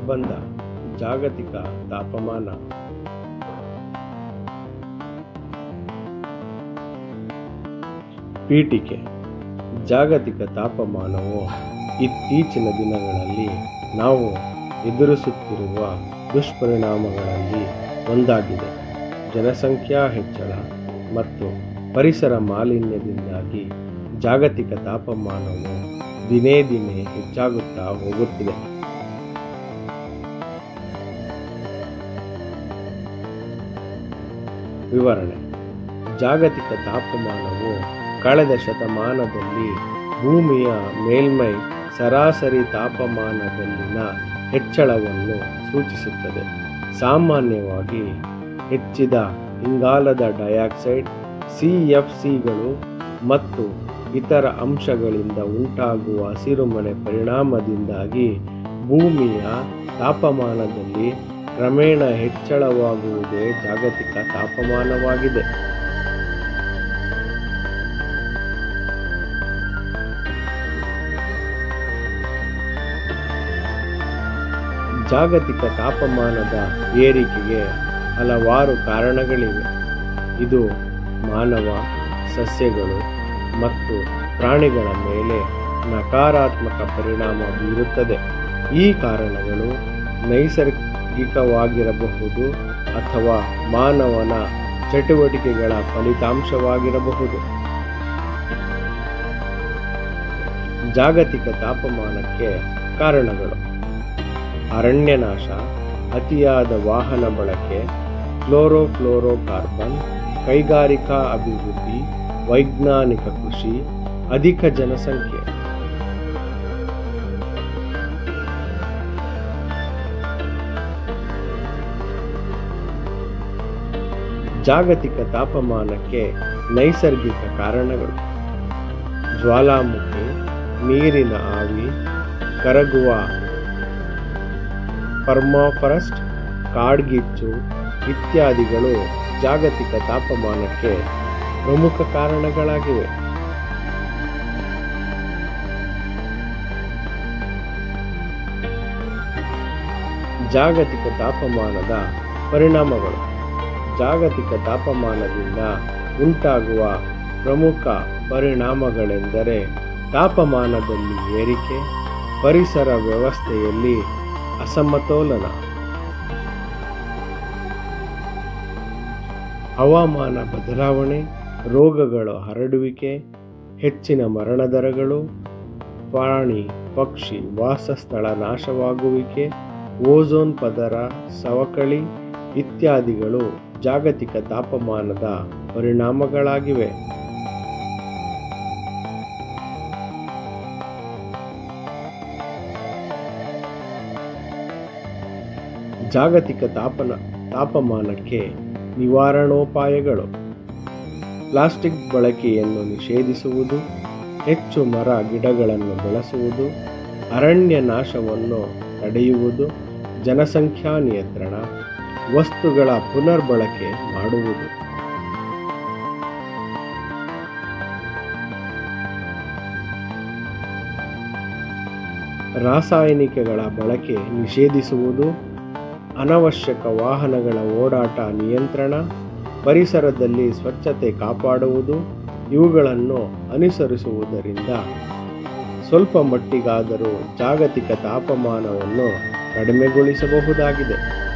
ಪ್ರಬಂಧ, ಜಾಗತಿಕ ತಾಪಮಾನ. ಪೀಠಿಕೆ, ಜಾಗತಿಕ ತಾಪಮಾನವು ಇತ್ತೀಚಿನ ದಿನಗಳಲ್ಲಿ ನಾವು ಎದುರಿಸುತ್ತಿರುವ ದುಷ್ಪರಿಣಾಮಗಳಲ್ಲಿ ಒಂದಾಗಿದೆ. ಜನಸಂಖ್ಯಾ ಹೆಚ್ಚಳ ಮತ್ತು ಪರಿಸರ ಮಾಲಿನ್ಯದಿಂದಾಗಿ ಜಾಗತಿಕ ತಾಪಮಾನವು ದಿನೇ ದಿನೇ ಹೆಚ್ಚಾಗುತ್ತಾ ಹೋಗುತ್ತಿದೆ. ವಿವರಣೆ. ಜಾಗತಿಕ ತಾಪಮಾನವು ಕಳೆದ ಶತಮಾನದಲ್ಲಿ ಭೂಮಿಯ ಮೇಲ್ಮೈ ಸರಾಸರಿ ತಾಪಮಾನದಲ್ಲಿನ ಹೆಚ್ಚಳವನ್ನು ಸೂಚಿಸುತ್ತದೆ. ಸಾಮಾನ್ಯವಾಗಿ ಹೆಚ್ಚಿದ ಇಂಗಾಲದ ಡೈಆಕ್ಸೈಡ್, ಸಿ ಎಫ್ ಸಿಗಳು ಮತ್ತು ಇತರ ಅಂಶಗಳಿಂದ ಉಂಟಾಗುವ ಹಸಿರುಮನೆ ಪರಿಣಾಮದಿಂದಾಗಿ ಭೂಮಿಯ ತಾಪಮಾನದಲ್ಲಿ ಕ್ರಮೇಣ ಹೆಚ್ಚಳವಾಗುವುದೇ ಜಾಗತಿಕ ತಾಪಮಾನವಾಗಿದೆ. ಜಾಗತಿಕ ತಾಪಮಾನದ ಏರಿಕೆಗೆ ಹಲವಾರು ಕಾರಣಗಳಿವೆ. ಇದು ಮಾನವ, ಸಸ್ಯಗಳು ಮತ್ತು ಪ್ರಾಣಿಗಳ ಮೇಲೆ ನಕಾರಾತ್ಮಕ ಪರಿಣಾಮ ಬೀರುತ್ತದೆ. ಈ ಕಾರಣಗಳು ನೈಸರ್ಗಿಕವಾಗಿರಬಹುದು ಅಥವಾ ಮಾನವನ ಚಟುವಟಿಕೆಗಳ ಫಲಿತಾಂಶವಾಗಿರಬಹುದು. ಜಾಗತಿಕ ತಾಪಮಾನಕ್ಕೆ ಕಾರಣಗಳು. ಅರಣ್ಯನಾಶ, ಅತಿಯಾದ ವಾಹನ ಬಳಕೆ, ಕ್ಲೋರೋಫ್ಲೋರೋಕಾರ್ಬನ್, ಕೈಗಾರಿಕಾ ಅಭಿವೃದ್ಧಿ, ವೈಜ್ಞಾನಿಕ ಕೃಷಿ, ಅಧಿಕ ಜನಸಂಖ್ಯೆ. ಜಾಗತಿಕ ತಾಪಮಾನಕ್ಕೆ ನೈಸರ್ಗಿಕ ಕಾರಣಗಳು. ಜ್ವಾಲಾಮುಖಿ, ನೀರಿನ ಆವಿ, ಕರಗುವ ಪರ್ಮಾಫರೆಸ್ಟ್, ಕಾಡ್ಗಿಚ್ಚು ಇತ್ಯಾದಿಗಳು ಜಾಗತಿಕ ತಾಪಮಾನಕ್ಕೆ ಪ್ರಮುಖ ಕಾರಣಗಳಾಗಿವೆ. ಜಾಗತಿಕ ತಾಪಮಾನದ ಪರಿಣಾಮಗಳು. ಜಾಗತಿಕ ತಾಪಮಾನದಿಂದ ಉಂಟಾಗುವ ಪ್ರಮುಖ ಪರಿಣಾಮಗಳೆಂದರೆ ತಾಪಮಾನದಲ್ಲಿ ಏರಿಕೆ, ಪರಿಸರ ವ್ಯವಸ್ಥೆಯಲ್ಲಿ ಅಸಮತೋಲನ. ಹವಾಮಾನ ಬದಲಾವಣೆ, ರೋಗಗಳ ಹರಡುವಿಕೆ, ಹೆಚ್ಚಿನ ಮರಣ ದರಗಳು, ಪ್ರಾಣಿ, ಪಕ್ಷಿ, ವಾಸಸ್ಥಳ ನಾಶವಾಗುವಿಕೆ ಓಝೋನ್ ಪದರ ಸವಕಳಿ ಇತ್ಯಾದಿಗಳು ಜಾಗತಿಕ ತಾಪಮಾನದ ಪರಿಣಾಮಗಳಾಗಿವೆ. ಜಾಗತಿಕ ತಾಪನ, ತಾಪಮಾನಕ್ಕೆ ನಿವಾರಣೋಪಾಯಗಳು. ಪ್ಲಾಸ್ಟಿಕ್ ಬಳಕೆಯನ್ನು ನಿಷೇಧಿಸುವುದು, ಹೆಚ್ಚು ಮರ ಗಿಡಗಳನ್ನು ಬೆಳೆಸುವುದು, ಅರಣ್ಯ ನಾಶವನ್ನು ತಡೆಯುವುದು, ಜನಸಂಖ್ಯಾ ನಿಯಂತ್ರಣ ವಸ್ತುಗಳ ಪುನರ್ಬಳಕೆ ಮಾಡುವುದು. ರಾಸಾಯನಿಕಗಳ ಬಳಕೆ ನಿಷೇಧಿಸುವುದು, ಅನವಶ್ಯಕ ವಾಹನಗಳ ಓಡಾಟ ನಿಯಂತ್ರಣ, ಪರಿಸರದಲ್ಲಿ ಸ್ವಚ್ಛತೆ ಕಾಪಾಡುವುದು, ಇವುಗಳನ್ನು ಅನುಸರಿಸುವುದರಿಂದ ಸ್ವಲ್ಪ ಮಟ್ಟಿಗಾದರೂ ಜಾಗತಿಕ ತಾಪಮಾನವನ್ನು ಕಡಿಮೆಗೊಳಿಸಬಹುದಾಗಿದೆ.